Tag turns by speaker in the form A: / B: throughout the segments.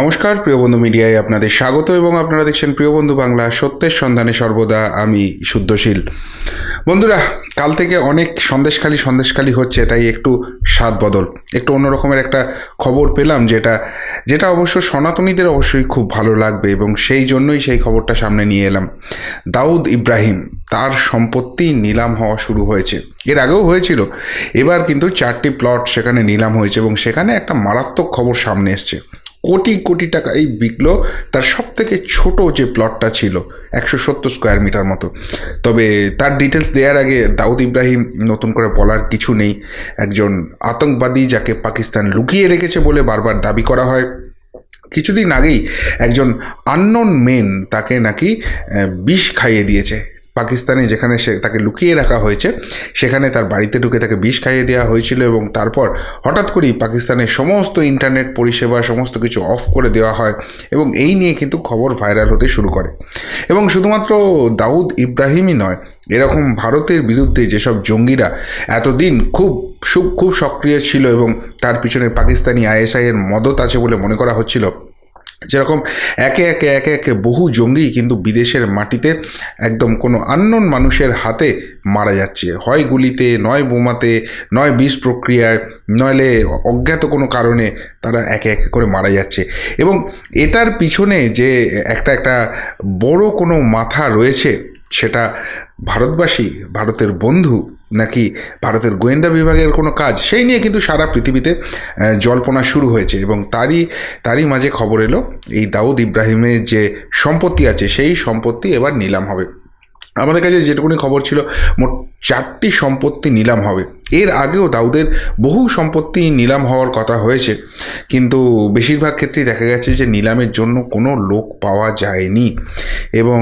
A: নমস্কার, প্রিয় বন্ধু মিডিয়ায় আপনাদের স্বাগত এবং আপনারা দেখছেন প্রিয় বন্ধু বাংলা সত্যের সন্ধানে সর্বদা আমি শুদ্ধশীল। বন্ধুরা, কাল থেকে অনেক সন্দেশখালি সন্দেশখালি হচ্ছে, তাই একটু স্বাদ বদল। একটু অন্যরকমের একটা খবর পেলাম যেটা যেটা অবশ্য সনাতনীদের অবশ্যই খুব ভালো লাগবে এবং সেই জন্যই সেই খবরটা সামনে নিয়ে এলাম। দাউদ ইব্রাহিম, তার সম্পত্তি নিলাম হওয়া শুরু হয়েছে। এর আগেও হয়েছিল, এবার কিন্তু চারটি প্লট সেখানে নিলাম হয়েছে এবং সেখানে একটা মারাত্মক খবর সামনে এসছে। কোটি কোটি টাকা এই বিকলো তার সব থেকে ছোট যে প্লটটা ছিল, একশো সত্তর স্কোয়ার মিটার মতো। তবে তার ডিটেলস দেওয়ার আগে দাউদ ইব্রাহিম নতুন করে বলার কিছু নেই। একজন আতঙ্কবাদী যাকে পাকিস্তান লুকিয়ে রেখেছে বলে বারবার দাবি করা হয়। কিছুদিন আগেই একজন আননোন মেন তাকে নাকি বিষ খাইয়ে দিয়েছে। পাকিস্তানে যেখানে সে তাকে লুকিয়ে রাখা হয়েছে, সেখানে তার বাড়িতে ঢুকে তাকে বিষ খাইয়ে দেওয়া হয়েছিল এবং তারপর হঠাৎ করেই পাকিস্তানের সমস্ত ইন্টারনেট পরিষেবা, সমস্ত কিছু অফ করে দেওয়া হয় এবং এই নিয়ে কিন্তু খবর ভাইরাল হতে শুরু করে। এবং শুধুমাত্র দাউদ ইব্রাহিমই নয়, এরকম ভারতের বিরুদ্ধে যেসব জঙ্গিরা এতদিন খুব খুব সক্রিয় ছিল এবং তার পিছনে পাকিস্তানি আইএসআইয়ের মদত আছে বলে মনে করা হচ্ছিল যেরকম একে একে একে একে বহু জঙ্গি কিন্তু বিদেশের মাটিতে একদম কোনো আননোন মানুষের হাতে মারা যাচ্ছে। হয় গুলিতে, নয় বোমাতে, নয় বিষ প্রক্রিয়ায়, নইলে অজ্ঞাত কোনো কারণে তারা একে একে করে মারা যাচ্ছে। এবং এটার পিছনে যে একটা একটা বড় কোনো মাথা রয়েছে, সেটা ভারতবাসী, ভারতের বন্ধু নাকি ভারতের গোয়েন্দা বিভাগের কোনো কাজ, সেই নিয়ে কিন্তু সারা পৃথিবীতে জল্পনা শুরু হয়েছে এবং তারই তারই মাঝে খবর এলো, এই দাউদ ইব্রাহিমের যে সম্পত্তি আছে, সেই সম্পত্তি এবার নিলাম হবে। আমাদের কাছে যেটুকুনি খবর ছিল, মোট চারটি সম্পত্তি নিলাম হবে। এর আগেও দাউদের বহু সম্পত্তি নিলাম হওয়ার কথা হয়েছে। কিন্তু বেশিরভাগ ক্ষেত্রেই দেখা গেছে যে নিলামের জন্য কোনো লোক পাওয়া যায়নি। এবং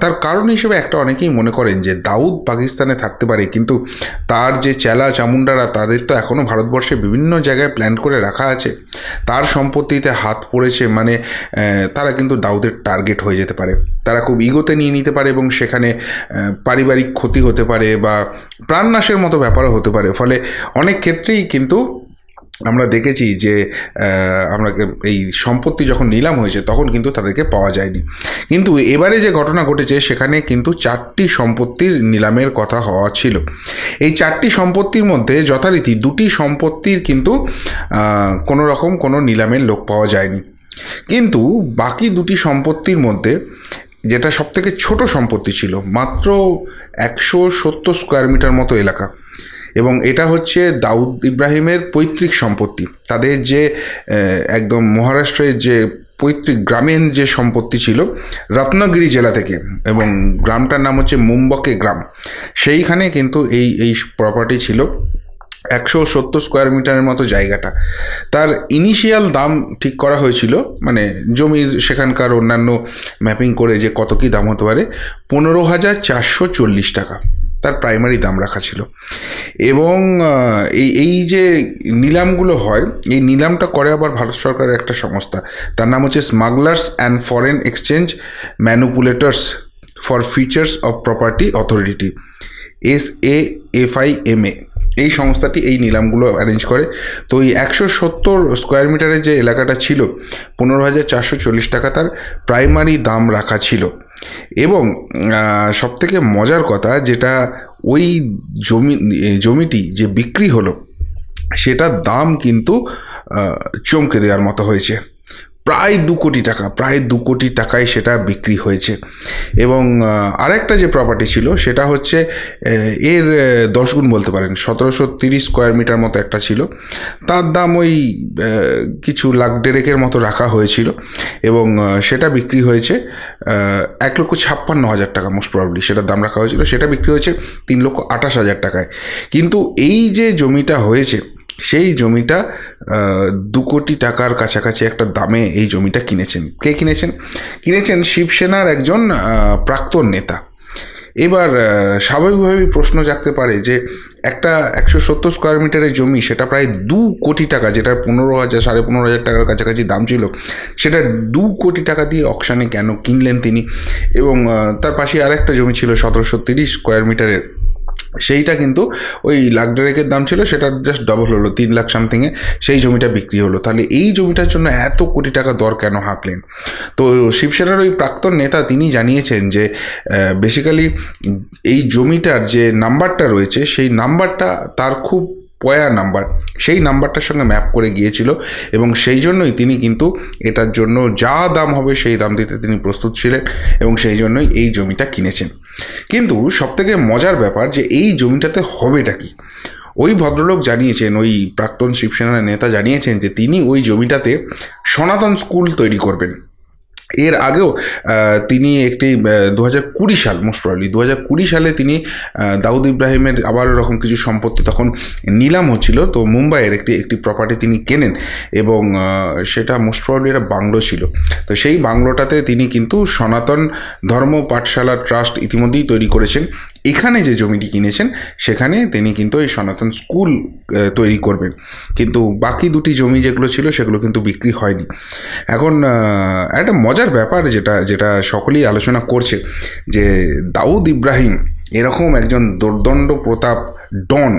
A: তার কারণ হিসেবে একটা অনেকেই মনে করেন যে দাউদ পাকিস্তানে থাকতে পারে। কিন্তু তার যে চেলা চামুন্ডারা তাদের তো এখনও ভারতবর্ষে বিভিন্ন জায়গায় প্ল্যান করে রাখা আছে। তার সম্পত্তিতে হাত পড়েছে মানে তারা কিন্তু দাউদের টার্গেট হয়ে যেতে পারে। তারা খুব ইগোতে নিয়ে নিতে পারে এবং সেখানে পারিবারিক ক্ষতি হতে পারে বা প্রাণনাশের মতো ব্যাপারও হতে পারে। ফলে অনেক ক্ষেত্রেই কিন্তু আমরা দেখেছি যে আমরা এই সম্পত্তি যখন নিলাম হয়েছে, তখন কিন্তু তাদেরকে পাওয়া যায়নি। কিন্তু এবারে যে ঘটনা ঘটেছে, সেখানে কিন্তু চারটি সম্পত্তির নিলামের কথা হওয়া ছিল। এই চারটি সম্পত্তির মধ্যে যথারীতি দুটি সম্পত্তির কিন্তু কোনো রকম কোনো নিলামের লোক পাওয়া যায়নি। কিন্তু বাকি দুটি সম্পত্তির মধ্যে যেটা সব থেকে ছোট সম্পত্তি ছিল, মাত্র একশো সত্তর স্কোয়ার মিটার মতো এলাকা। এবং এটা হচ্ছে দাউদ ইব্রাহিমের পৈতৃক সম্পত্তি। তাদের যে একদম মহারাষ্ট্রের যে পৈতৃক গ্রামীণ যে সম্পত্তি ছিল, রত্নগিরি জেলা থেকে, এবং গ্রামটার নাম হচ্ছে মুম্বকে গ্রাম। সেইখানে কিন্তু এই এই প্রপার্টি ছিল। একশো সত্তর স্কোয়ার মিটারের মতো জায়গাটা। তার ইনিশিয়াল দাম ঠিক করা হয়েছিল মানে জমির সেখানকার অন্যান্য ম্যাপিং করে যে কত কী দাম হতে পারে, পনেরো হাজার চারশো চল্লিশ টাকা। তার প্রাইমারি দাম রাখা ছিল। এবং এই এই যে নিলামগুলো হয়, এই নিলামটা করে আবার ভারত সরকারের একটা সংস্থা। তার নাম হচ্ছে smugglers and foreign exchange manipulators forfeiture of property authority S A F I M A এই সংস্থাটি এই নিলামগুলো অ্যারেঞ্জ করে। তো এই একশো সত্তর স্কোয়ার মিটারের যে এলাকাটা ছিল, পনেরো হাজার চারশো চল্লিশ টাকা তার প্রাইমারি দাম রাখা ছিল। এবং সব থেকে মজার কথা যেটা ওই জমি জমিটি যে বিক্রি হলো, সেটার দাম কিন্তু চমকে দেওয়ার মতো হয়েছে। প্রায় দু কোটি টাকা, প্রায় দু কোটি টাকায় সেটা বিক্রি হয়েছে। এবং আরেকটা যে প্রপার্টি ছিল সেটা হচ্ছে এর দশ গুণ বলতে পারেন, সতেরোশো তিরিশ স্কোয়ার মিটার মতো একটা ছিল। তার দাম ওই কিছু লাখ ডেরেকের মতো রাখা হয়েছিল এবং সেটা বিক্রি হয়েছে এক লক্ষ ছাপ্পান্ন হাজার টাকা মোস্ট প্রবলি সেটার দাম রাখা হয়েছিল। সেটা বিক্রি হয়েছে তিন লক্ষ আঠাশ হাজার টাকায়। কিন্তু এই যে জমিটা হয়েছে সেই জমিটা দু কোটি টাকার কাছাকাছি একটা দামে এই জমিটা কিনেছেন। কে কিনেছেন? কিনেছেন শিবসেনার একজন প্রাক্তন নেতা। এবার স্বাভাবিকভাবেই প্রশ্ন জাগতে পারে যে একটা একশো সত্তর স্কোয়ার মিটারের জমি, সেটা প্রায় দু কোটি টাকা যেটা পনেরো হাজার, সাড়ে পনেরো হাজার টাকার কাছাকাছি দাম ছিল, সেটা দু কোটি টাকা দিয়ে অকশানে কেন কিনলেন তিনি? এবং তার পাশে আরেকটা জমি ছিল সতেরোশো তিরিশ স্কোয়ার মিটারের সেইটা কিন্তু ওই লাখ ডেরেকের দাম ছিল, সেটা জাস্ট ডবল হলো, তিন লাখ সামথিংয়ে সেই জমিটা বিক্রি হলো। তাহলে এই জমিটার জন্য এত কোটি টাকা দর কেন হাঁকলেন? তো শিবসেনার ওই প্রাক্তন নেতা তিনি জানিয়েছেন যে বেসিক্যালি এই জমিটার যে নাম্বারটা রয়েছে, সেই নাম্বারটা তার খুব পয়া নাম্বার সেই নাম্বারটার সঙ্গে ম্যাপ করে গিয়েছিল এবং সেই জন্যই তিনি কিন্তু এটার জন্য যা দাম হবে সেই দাম দিতে তিনি প্রস্তুত ছিলেন এবং সেই জন্যই এই জমিটা কিনেছেন। কিন্তু সবথেকে মজার ব্যাপার যে এই জমিটাতে হবেটা কি? ওই ভদ্রলোক জানিয়েছেন, ওই প্রাক্তন শিবসেনার নেতা জানিয়েছেন যে তিনি ওই জমিটাতে সনাতন স্কুল তৈরি করবেন। এর আগেও তিনি একটি দু হাজার কুড়ি সাল মোস্ট প্রবলি দু হাজার কুড়ি সালে তিনি দাউদ ইব্রাহিমের আবার এরকম কিছু সম্পত্তি তখন নিলাম হচ্ছিল তো মুম্বাইয়ের একটি একটি প্রপার্টি তিনি কেনেন এবং সেটা মোস্ট প্রবলি বাংলো ছিল। তো সেই বাংলোটাতে তিনি কিন্তু সনাতন ধর্ম পাঠশালা ট্রাস্ট ইতিমধ্যেই তৈরি করেছেন। এখানে যে জমিটি কিনেছেন, সেখানে তিনি কিন্তু এই সনাতন স্কুল তৈরি করবেন। কিন্তু বাকি দুটি জমি যেগুলো ছিল, সেগুলো কিন্তু বিক্রি হয়নি। এখন একটা মজার ব্যাপার যেটা যেটা সকলেই আলোচনা করছে, যে দাউদ ইব্রাহিম এরকম একজন দুর্দণ্ড প্রতাপ ডন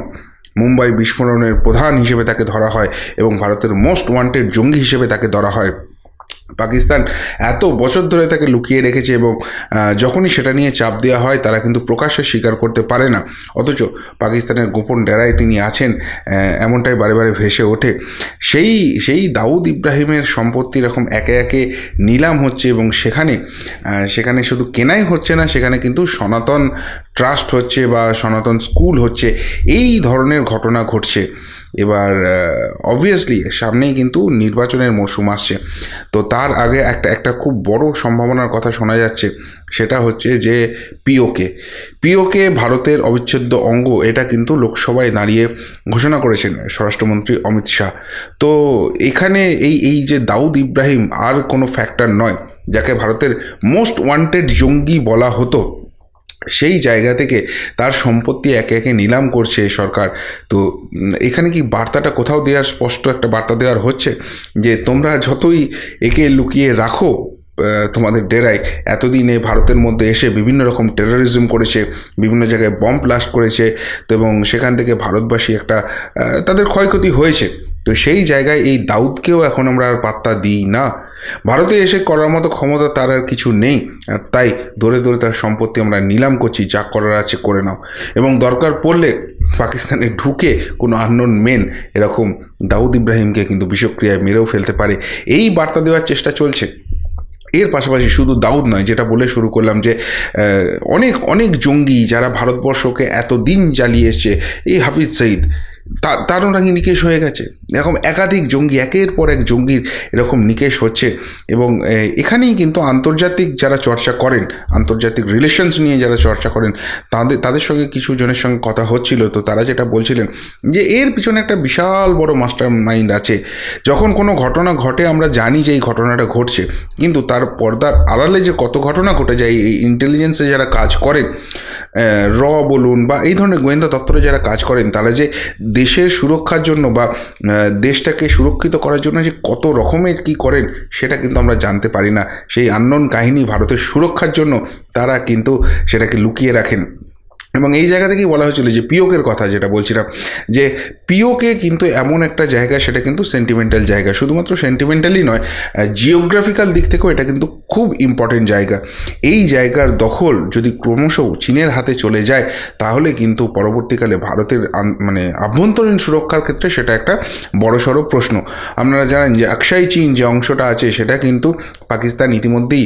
A: মুম্বাই বিস্ফোরণের প্রধান হিসেবে তাকে ধরা হয় এবং ভারতের মোস্ট ওয়ান্টেড জঙ্গি হিসেবে তাকে ধরা হয়। পাকিস্তান এত বছর ধরে তাকে লুকিয়ে রেখেছে এবং যখনই সেটা নিয়ে চাপ দেওয়া হয়, তারা কিন্তু প্রকাশ্যে স্বীকার করতে পারে না। অথচ পাকিস্তানের গোপন ডেরায় তিনি আছেন এমনটাই বারে বারে ভেসে ওঠে। সেই সেই দাউদ ইব্রাহিমের সম্পত্তি এরকম একে একে নিলাম হচ্ছে এবং সেখানে সেখানে শুধু কেনাই হচ্ছে না, সেখানে কিন্তু সনাতন ট্রাস্ট হচ্ছে বা সনাতন স্কুল হচ্ছে। এই ধরনের ঘটনা ঘটছে। এবার অবভিয়াসলি সামনেই কিন্তু নির্বাচনের মরশুম আসছে। তো তার আগে একটা একটা খুব বড় সম্ভাবনার কথা শোনা যাচ্ছে, সেটা হচ্ছে যে পিওকে পিওকে ভারতের অবিচ্ছেদ্য অঙ্গ, এটা কিন্তু লোকসভায় দাঁড়িয়ে ঘোষণা করেছেন স্বরাষ্ট্রমন্ত্রী অমিত শাহ। তো এখানে এই এই যে দাউদ ইব্রাহিম আর কোনো ফ্যাক্টর নয়, যাকে ভারতের মোস্ট ওয়ান্টেড জঙ্গি বলা হতো সেই জায়গা থেকে তার সম্পত্তি একে একে নিলাম করছে সরকার। তো এখানে কি বার্তাটা কোথাও দেওয়ার স্পষ্ট একটা বার্তা দেওয়ার হচ্ছে যে, তোমরা যতই একে লুকিয়ে রাখো তোমাদের ডেরায়, এতদিনে ভারতের মধ্যে এসে বিভিন্ন রকম টেরোরিজম করেছে, বিভিন্ন জায়গায় বম্ব ব্লাস্ট করেছে, তো এবং সেখান থেকে ভারতবাসী একটা তাদের ক্ষয়ক্ষতি হয়েছে। তো সেই জায়গায় এই দাউদকেও এখন আমরা আর পাত্তা দিই না। ভারতে এসে করার মতো ক্ষমতা তার আর কিছু নেই, আর তাই ধরে ধরে তার সম্পত্তি আমরা নিলাম করছি, যা করার আছে করে নাও। এবং দরকার পড়লে পাকিস্তানে ঢুকে কোনো আননোন মেন এরকম দাউদ ইব্রাহিমকে কিন্তু বিষক্রিয়ায় মেরেও ফেলতে পারে। এই বার্তা দেওয়ার চেষ্টা চলছে। এর পাশাপাশি শুধু দাউদ নয়, যেটা বলে শুরু করলাম যে অনেক অনেক জঙ্গি যারা ভারতবর্ষকে এত দিন জ্বালিয়ে এসছে, এই হাফিজ সঈদ, তার, তারও নাকি নিকেশ হয়ে গেছে। এরকম একাধিক জঙ্গি, একের পর এক জঙ্গির এরকম নিকেশ হচ্ছে এবং এখানেই কিন্তু আন্তর্জাতিক যারা চর্চা করেন, আন্তর্জাতিক রিলেশনস নিয়ে যারা চর্চা করেন তাদের তাদের সঙ্গে কিছু জনের সঙ্গে কথা হচ্ছিল। তো তারা যেটা বলছিলেন যে, এর পিছনে একটা বিশাল বড় মাস্টার মাইন্ড আছে। যখন কোনো ঘটনা ঘটে, আমরা জানি যে এই ঘটনাটা ঘটছে, কিন্তু তার পর্দার আড়ালে যে কত ঘটনা ঘটে যায়, এই ইন্টেলিজেন্সে যারা কাজ করেন র বলুন বা এই ধরনের গোয়েন্দা দপ্তরে যারা কাজ করেন, তারা যে দেশের সুরক্ষার জন্য বা দেশটাকে সুরক্ষিত করার জন্য যে কত রকমের কি করেন, সেটা কিন্তু আমরা জানতে পারি না। সেই আন্নন কাহিনী ভারতের সুরক্ষার জন্য তারা কিন্তু সেটাকে লুকিয়ে রাখেন। এবং এই জায়গা থেকেই বলা হয়েছিল যে পিওকের কথা যেটা বলছিলাম, যে পিওকে কিন্তু এমন একটা জায়গা, সেটা কিন্তু সেন্টিমেন্টাল জায়গা। শুধুমাত্র সেন্টিমেন্টালি নয় জিওগ্রাফিক্যাল দিক থেকেও এটা কিন্তু খুব ইম্পর্টেন্ট জায়গা। এই জায়গার দখল যদি ক্রমশ চীনের হাতে চলে যায়, তাহলে কিন্তু পরবর্তীকালে ভারতের মানে আভ্যন্তরীণ সুরক্ষার ক্ষেত্রে সেটা একটা বড়সড় প্রশ্ন। আপনারা জানেন যে আকসাই চীন যে অংশটা আছে, সেটা কিন্তু পাকিস্তান ইতিমধ্যেই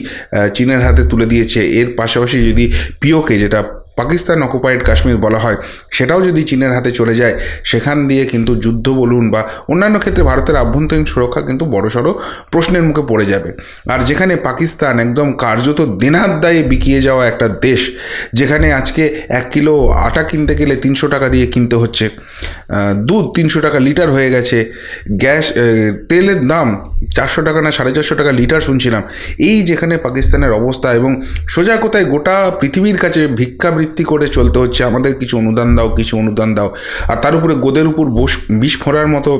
A: চীনের হাতে তুলে দিয়েছে। এর পাশাপাশি যদি পিওকে যেটা পাকিস্তান অকুপাইড কাশ্মীর বলা হয়। সেটাও যদি চীনের হাতে চলে যায়, সেখান দিয়ে কিন্তু যুদ্ধ বলুন বা অন্যান্য ক্ষেত্রে ভারতের আভ্যন্তরীণ সুরক্ষা কিন্তু বড়সড় প্রশ্নের মুখে পড়ে যাবে। আর যেখানে পাকিস্তান একদম কার্যত দিনার দায়ে বিকিয়ে যাওয়া একটা দেশ, যেখানে আজকে এক কিলো আটা কিনতে গেলে তিনশো টাকা দিয়ে কিনতে হচ্ছে। দুধ তিনশো টাকা লিটার হয়ে গেছে, গ্যাস তেলের দাম চারশো টাকা না সাড়ে চারশো টাকা লিটার শুনছিলাম। এই যেখানে পাকিস্তানের অবস্থা এবং সোজা কোথায় গোটা পৃথিবীর কাছে ভিক্ষাবৃত্তি করে চলতে হচ্ছে, আমাদের কিছু অনুদান দাও, কিছু অনুদান দাও। আর তার উপরে গোদের উপর বস বিষ ফোড়ার মতো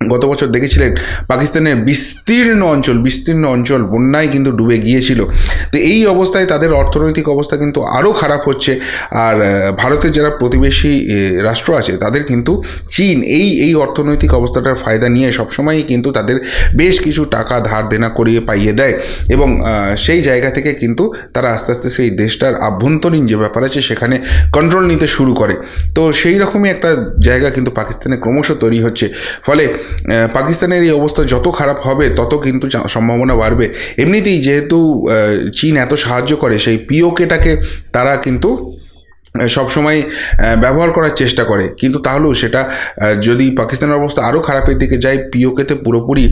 A: গত বছর দেখেছিলেন পাকিস্তানের বিস্তীর্ণ অঞ্চল বিস্তীর্ণ অঞ্চল বন্যায় কিন্তু ডুবে গিয়েছিল। তো এই অবস্থায় তাদের অর্থনৈতিক অবস্থা কিন্তু আরও খারাপ হচ্ছে। আর ভারতের যারা প্রতিবেশী রাষ্ট্র আছে, তাদের কিন্তু চীন এই এই অর্থনৈতিক অবস্থাটার ফায়দা নিয়ে সবসময়ই কিন্তু তাদের বেশ কিছু টাকা ধার দেনা করিয়ে পাইয়ে দেয়। এবং সেই জায়গা থেকে কিন্তু তারা আস্তে আস্তে সেই দেশটার আভ্যন্তরীণ যে ব্যাপার আছে সেখানে কন্ট্রোল নিতে শুরু করে। তো সেই রকমই একটা জায়গা কিন্তু পাকিস্তানে ক্রমশ তৈরি হচ্ছে। ফলে পাকিস্তানের এই অবস্থা যত খারাপ হবে, তত কিন্তু সম্ভাবনা বাড়বে। এমনিতেই যেহেতু চীন এত সাহায্য করে, সেই পিওকেটাকে তারা কিন্তু সবসময় ব্যবহার করার চেষ্টা করে। কিন্তু তাহলেও সেটা যদি পাকিস্তানের অবস্থা আরও খারাপের দিকে যায়, পিওকেতে পুরোপুরি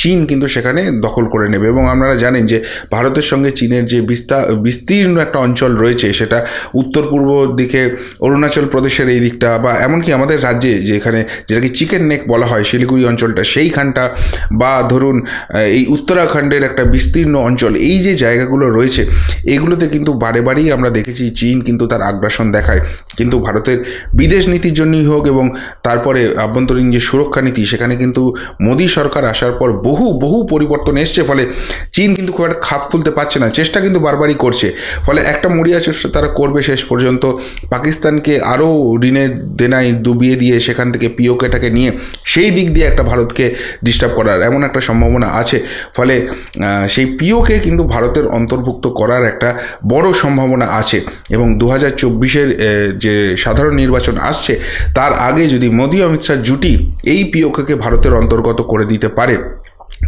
A: চীন কিন্তু সেখানে দখল করে নেবে। এবং আপনারা জানেন যে, ভারতের সঙ্গে চীনের যে বিস্তার বিস্তীর্ণ একটা অঞ্চল রয়েছে, সেটা উত্তর পূর্ব দিকে অরুণাচল প্রদেশের এই দিকটা, বা এমনকি আমাদের রাজ্যে যেখানে যেটাকে চিকেন নেক বলা হয়, শিলিগুড়ি অঞ্চলটা, সেইখানটা, বা ধরুন এই উত্তরাখণ্ডের একটা বিস্তীর্ণ অঞ্চল, এই যে জায়গাগুলো রয়েছে, এগুলোতে কিন্তু বারে বারেই আমরা দেখেছি, চীন কিন্তু তার আগ্রাসন দেখায়। কিন্তু ভারতের বিদেশ নীতির জন্যই হোক এবং তারপরে আভ্যন্তরীণ যে সুরক্ষা নীতি, সেখানে কিন্তু মোদী সরকার আসার পর বহু বহু পরিবর্তন এসছে। ফলে চীন কিন্তু খুব একটা খাপ খুলতে পারছে না। চেষ্টা কিন্তু বারবারই করছে। ফলে একটা মরিয়া চেষ্টা তারা করবে শেষ পর্যন্ত। পাকিস্তানকে আরও ঋণের দেনায় ডুবিয়ে দিয়ে সেখান থেকে পিওকেটাকে নিয়ে সেই দিক দিয়ে একটা ভারতকে ডিস্টার্ব করার এমন একটা সম্ভাবনা আছে। ফলে সেই পিওকে কিন্তু ভারতের অন্তর্ভুক্ত করার একটা বড় সম্ভাবনা আছে। এবং দু হাজার চব্বিশের যে সাধারণ নির্বাচন আসছে, তার আগে যদি মোদী অমিত শাহ জুটি এই পিওকে ভারতের অন্তর্গত করে দিতে পারে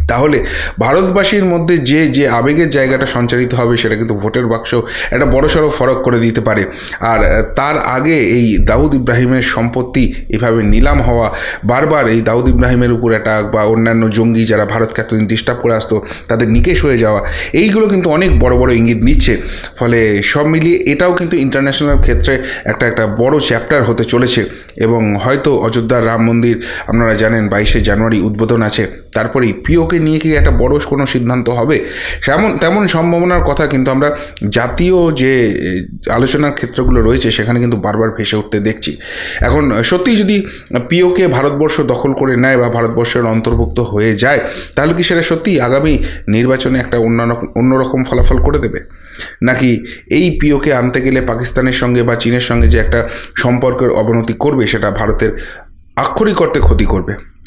A: তাহলে ভারতবাসীর মধ্যে যে যে আবেগের জায়গাটা সঞ্চারিত হবে সেটা কিন্তু ভোটের বাক্স একটা বড়সড় ফরক করে দিতে পারে। আর তার আগে এই দাউদ ইব্রাহিমের সম্পত্তি এভাবে নিলাম হওয়া, বারবার এই দাউদ ইব্রাহিমের উপর অ্যাটাক বা অন্যান্য জঙ্গি যারা ভারতকে এতদিন ডিস্টার্ব করে আসতো, তাদের নিকেশ হয়ে যাওয়া, এইগুলো কিন্তু অনেক বড় বড় ইঙ্গিত নিচ্ছে। ফলে সব মিলিয়ে এটাও কিন্তু ইন্টারন্যাশনাল ক্ষেত্রে একটা একটা বড় চ্যাপ্টার হতে চলেছে। এবং হয়তো অযোধ্যার রাম মন্দির, আপনারা জানেন বাইশে জানুয়ারি উদ্বোধন আছে। তারপরেই পিওকে নিয়ে কি একটা বড় কোনো সিদ্ধান্ত হবে? তেমন তেমন সম্ভাবনার কথা কিন্তু আমরা জাতীয় যে আলোচনার ক্ষেত্রগুলো রয়েছে, সেখানে কিন্তু বারবার ভেসে উঠতে দেখছি। এখন সত্যি যদি পিওকে ভারতবর্ষ দখল করে নেয় বা ভারতবর্ষের অন্তর্ভুক্ত হয়ে যায়, তাহলে কি সেটা সত্যি আগামী নির্বাচনে একটা অন্য অন্যরকম ফলাফল করে দেবে? নাকি এই পিওকে আনতে গেলে পাকিস্তানের সঙ্গে বা চীনের সঙ্গে যে একটা সম্পর্কের অবনতি করবে, সেটা ভারতের আক্ষরিক অর্থে ক্ষতি করবে?